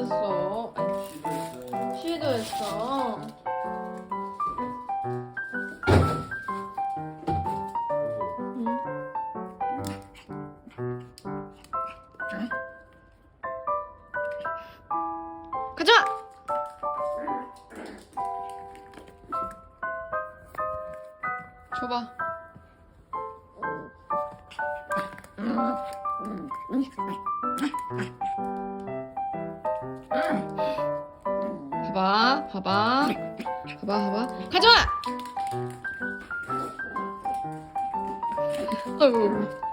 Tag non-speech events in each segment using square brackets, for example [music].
있어. 가져와. 줘봐. 봐봐, 봐봐, 봐봐, 봐봐. 가져와. 아이고.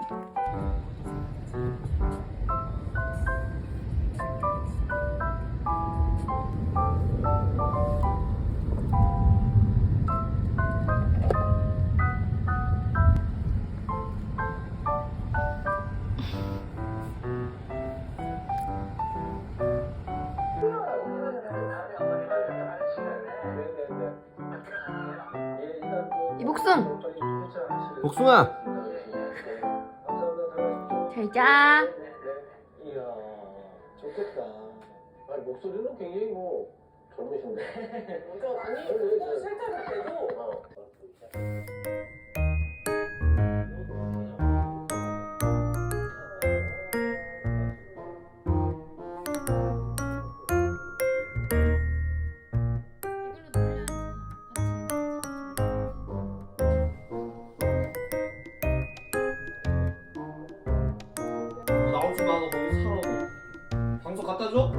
이복순. 복숭아 잘 자. 이야 좋겠다. 아니 목소리는 굉장히 뭐 젊으신데. [laughs] 그러니까 아니 그거 살짝 돼도. 너 거기 살아. 방송 갖다 줘?